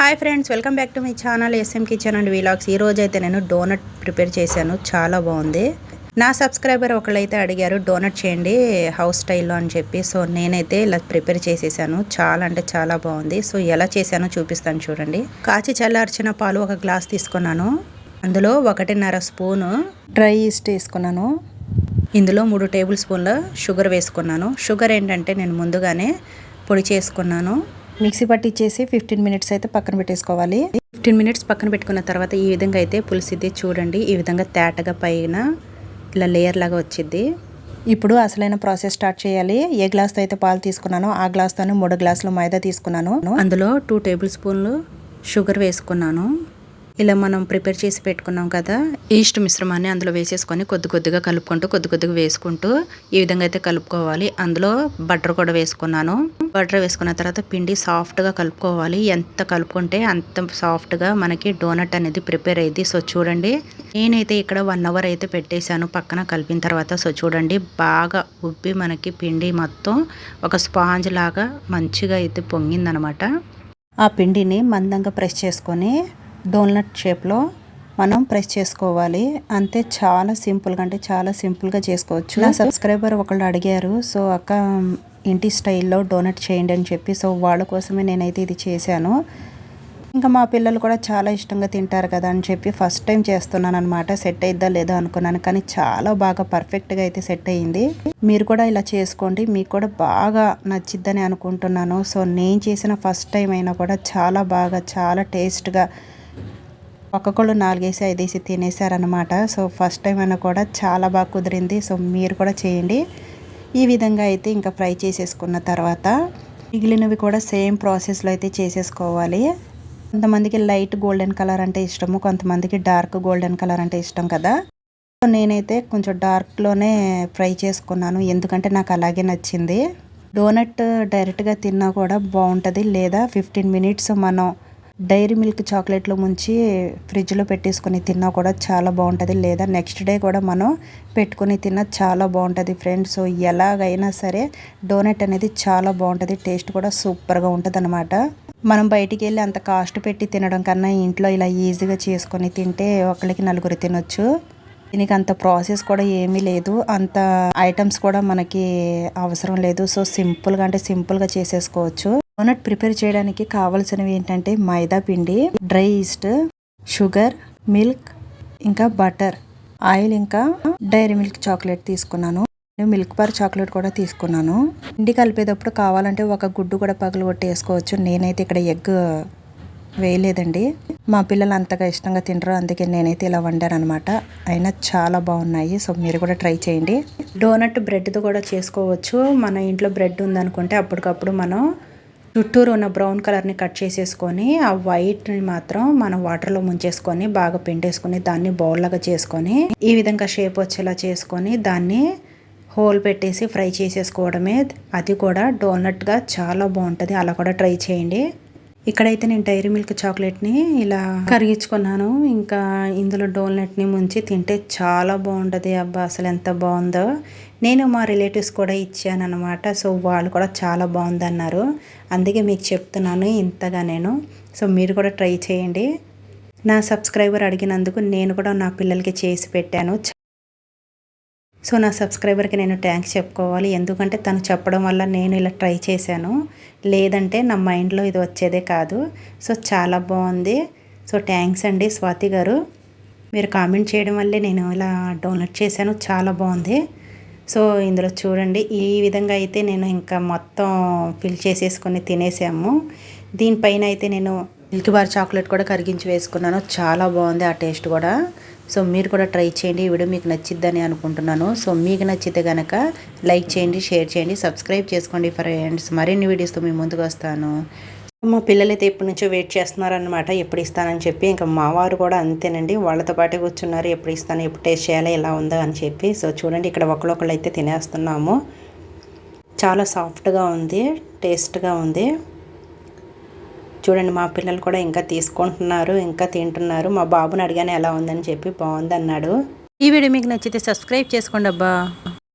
Hi friends welcome back to my channel SM kitchen and vlogs ఈ రోజు అయితే నేను డోనట్ ప్రిపేర్ చేశాను. చాలా బాగుంది. నా సబ్స్క్రైబర్ ఒకళ్ళైతే అడిగారు డోనట్ చేయండి హౌస్ స్టైల్లో అని చెప్పి. సో నేనైతే ఇలా ప్రిపేర్ చేసేసాను. చాలా అంటే చాలా బాగుంది. సో ఎలా చేశానో చూపిస్తాను చూడండి. కాచి చల్లార్చిన పాలు ఒక గ్లాస్ తీసుకున్నాను. అందులో ఒకటిన్నర స్పూను డ్రై ఈస్ట్ వేసుకున్నాను. ఇందులో మూడు టేబుల్ స్పూన్ల షుగర్ వేసుకున్నాను. షుగర్ ఏంటంటే నేను ముందుగానే పొడి చేసుకున్నాను. మిక్సీ పట్టించేసి ఫిఫ్టీన్ మినిట్స్ అయితే పక్కన పెట్టేసుకోవాలి. ఫిఫ్టీన్ మినిట్స్ పక్కన పెట్టుకున్న తర్వాత ఈ విధంగా అయితే పులిసిద్ది చూడండి. ఈ విధంగా తేటగా పైన ఇలా లేయర్ లాగా వచ్చింది ఇప్పుడు అసలైన ప్రాసెస్ స్టార్ట్ చేయాలి. ఏ గ్లాస్తో అయితే పాలు తీసుకున్నానో ఆ గ్లాస్తోనే మూడు గ్లాసులు మైదా తీసుకున్నాను. అందులో టూ టేబుల్ స్పూన్లు షుగర్ వేసుకున్నాను. ఇలా మనం ప్రిపేర్ చేసి పెట్టుకున్నాం కదా ఈస్ట్ మిశ్రమాన్ని అందులో వేసేసుకొని కొద్ది కొద్దిగా కలుపుకుంటూ కొద్ది కొద్దిగా వేసుకుంటూ ఈ విధంగా అయితే కలుపుకోవాలి. అందులో బటర్ కూడా వేసుకున్నాను. బటర్ వేసుకున్న తర్వాత పిండి సాఫ్ట్గా కలుపుకోవాలి. ఎంత కలుపుకుంటే అంత సాఫ్ట్గా మనకి డోనట్ అనేది ప్రిపేర్ అయ్యింది సో చూడండి. నేనైతే ఇక్కడ వన్ అవర్ అయితే పెట్టేశాను పక్కన కలిపిన తర్వాత. సో చూడండి. బాగా ఉబ్బి మనకి పిండి మొత్తం ఒక స్పాంజ్ లాగా మంచిగా అయితే పొంగిందనమాట. ఆ పిండిని మందంగా ప్రెస్ చేసుకొని డోనట్ షేప్లో మనం ప్రెస్ చేసుకోవాలి. అంతే చాలా సింపుల్గా అంటే చాలా సింపుల్గా చేసుకోవచ్చు. నా సబ్స్క్రైబర్ ఒకళ్ళు అడిగారు సో అక్క ఇంటి స్టైల్లో డోనట్ చేయండి అని చెప్పి సో వాళ్ళ కోసమే నేనైతే ఇది చేశాను. ఇంకా మా పిల్లలు కూడా చాలా ఇష్టంగా తింటారు కదా అని చెప్పి ఫస్ట్ టైం చేస్తున్నాను అనమాట సెట్ అయిద్దా లేదా అనుకున్నాను కానీ చాలా బాగా పర్ఫెక్ట్గా అయితే సెట్ అయ్యింది మీరు కూడా ఇలా చేసుకోండి మీకు కూడా బాగా నచ్చిద్దని అనుకుంటున్నాను. సో నేను చేసిన ఫస్ట్ టైం అయినా కూడా చాలా బాగా చాలా టేస్ట్గా ఒక్కొక్కళ్ళు నాలుగేసి ఐదేసి తినేసారనమాట సో ఫస్ట్ టైం అయినా కూడా చాలా బాగా కుదిరింది. సో మీరు కూడా చేయండి. ఈ విధంగా అయితే ఇంకా ఫ్రై చేసేసుకున్న తర్వాత మిగిలినవి కూడా సేమ్ ప్రాసెస్లో అయితే చేసేసుకోవాలి. కొంతమందికి లైట్ గోల్డెన్ కలర్ అంటే ఇష్టము కొంతమందికి డార్క్ గోల్డెన్ కలర్ అంటే ఇష్టం కదా. సో నేనైతే కొంచెం డార్క్లోనే ఫ్రై చేసుకున్నాను. ఎందుకంటే నాకు అలాగే నచ్చింది. డోనట్ డైరెక్ట్గా తిన్నా కూడా బాగుంటుంది. లేదా ఫిఫ్టీన్ మినిట్స్ మనం డైరీ మిల్క్ చాక్లెట్లు ముంచి ఫ్రిడ్జ్లో పెట్టేసుకొని తిన్నా కూడా చాలా బాగుంటుంది. లేదా నెక్స్ట్ డే కూడా మనం పెట్టుకొని తిన్నా చాలా బాగుంటుంది ఫ్రెండ్స్. సో ఎలాగైనా సరే డోనట్ అనేది చాలా బాగుంటుంది. టేస్ట్ కూడా సూపర్గా ఉంటుంది అనమాట మనం బయటికి వెళ్ళి అంత కాస్ట్ పెట్టి తినడం కన్నా ఇంట్లో ఇలా ఈజీగా చేసుకొని తింటే ఒకరికి నలుగురు తినొచ్చు. దీనికి అంత ప్రాసెస్ కూడా ఏమీ లేదు. అంత ఐటమ్స్ కూడా మనకి అవసరం లేదు. సో సింపుల్గా అంటే సింపుల్గా చేసేసుకోవచ్చు. డోనట్ ప్రిపేర్ చేయడానికి కావాల్సినవి ఏంటంటే మైదా పిండి డ్రై ఈస్ట్ షుగర్ మిల్క్ ఇంకా బటర్. ఆయిల్ ఇంకా డైరీ మిల్క్ చాక్లెట్ తీసుకున్నాను. నేను మిల్క్ బార్ చాక్లెట్ కూడా తీసుకున్నాను. పిండి కలిపేటప్పుడు కావాలంటే ఒక గుడ్డు కూడా పగలు కొట్టేసుకోవచ్చు నేనైతే ఇక్కడ ఎగ్ వేయలేదండి. మా పిల్లలు అంతగా ఇష్టంగా తినరు. అందుకే నేనైతే ఇలా వండాను అనమాట అయినా చాలా బాగున్నాయి. సో మీరు కూడా ట్రై చేయండి. డోనట్ బ్రెడ్తో కూడా చేసుకోవచ్చు. మన ఇంట్లో బ్రెడ్ ఉందనుకుంటే అప్పటికప్పుడు మనం చుట్టూరు ఉన్న బ్రౌన్ కలర్ని కట్ చేసేసుకొని ఆ వైట్ని మాత్రం మనం వాటర్లో ముంచేసుకొని బాగా పిండేసుకొని దాన్ని బౌల్లాగా చేసుకొని ఈ విధంగా షేప్ వచ్చేలా చేసుకొని దాన్ని హోల్ పెట్టేసి ఫ్రై చేసేసుకోవడమే. అది కూడా డోనట్గా చాలా బాగుంటుంది. అలా కూడా ట్రై చేయండి. ఇక్కడైతే నేను డైరీ మిల్క్ చాక్లెట్ని ఇలా కరిగించుకున్నాను. ఇంకా ఇందులో డోనట్ని ముంచి తింటే చాలా బాగుంటుంది. అబ్బా అసలు ఎంత బాగుందో. నేను మా రిలేటివ్స్ కూడా ఇచ్చాను అనమాట సో వాళ్ళు కూడా చాలా బాగుందన్నారు. అందుకే మీకు చెప్తున్నాను ఇంతగా నేను. సో మీరు కూడా ట్రై చేయండి. నా సబ్స్క్రైబర్ అడిగినందుకు నేను కూడా నా పిల్లలకి చేసి పెట్టాను. సో నా సబ్స్క్రైబర్కి నేను థ్యాంక్స్ చెప్పుకోవాలి. ఎందుకంటే తను చెప్పడం వల్ల నేను ఇలా ట్రై చేశాను. లేదంటే నా మైండ్లో ఇది వచ్చేదే కాదు. సో చాలా బాగుంది. సో థ్యాంక్స్ అండి స్వాతి గారు. మీరు కామెంట్ చేయడం వల్లే నేను ఇలా డౌన్లోడ్ చేశాను. చాలా బాగుంది. సో ఇందులో చూడండి. ఈ విధంగా అయితే నేను ఇంకా మొత్తం ఫిల్ చేసేసుకొని తినేసాము. దీనిపైన అయితే నేను మిల్క్ బార్ చాక్లెట్ కూడా కరిగించి వేసుకున్నాను. చాలా బాగుంది ఆ టేస్ట్ కూడా. సో మీరు కూడా ట్రై చేయండి ఈ వీడియో మీకు నచ్చిద్దని అనుకుంటున్నాను. సో మీకు నచ్చితే కనుక లైక్ చేయండి షేర్ చేయండి సబ్స్క్రైబ్ చేసుకోండి ఫ్రెండ్స్ మరిన్ని వీడియోస్తో మీ ముందుకు వస్తాను. మా పిల్లలైతే ఎప్పటి నుంచో వెయిట్ చేస్తున్నారనమాట ఎప్పుడు ఇస్తానని చెప్పి. ఇంకా మా వారు కూడా అంతేనండి వాళ్ళతో పాటే కూర్చున్నారు ఎప్పుడు ఇస్తాను ఎప్పుడు టేస్ట్ చేయాలి ఎలా ఉందో అని చెప్పి. సో చూడండి ఇక్కడ ఒకళ్ళొకళ్ళు అయితే తినేస్తున్నాము. చాలా సాఫ్ట్గా ఉంది టేస్ట్గా ఉంది. చూడండి మా పిల్లలు కూడా ఇంకా తీసుకుంటున్నారు ఇంకా తింటున్నారు. మా బాబుని అడిగానే ఎలా ఉందని చెప్పి బాగుంది అన్నాడు ఈ వీడియో మీకు నచ్చితే సబ్స్క్రైబ్ చేసుకోండి అబ్బా.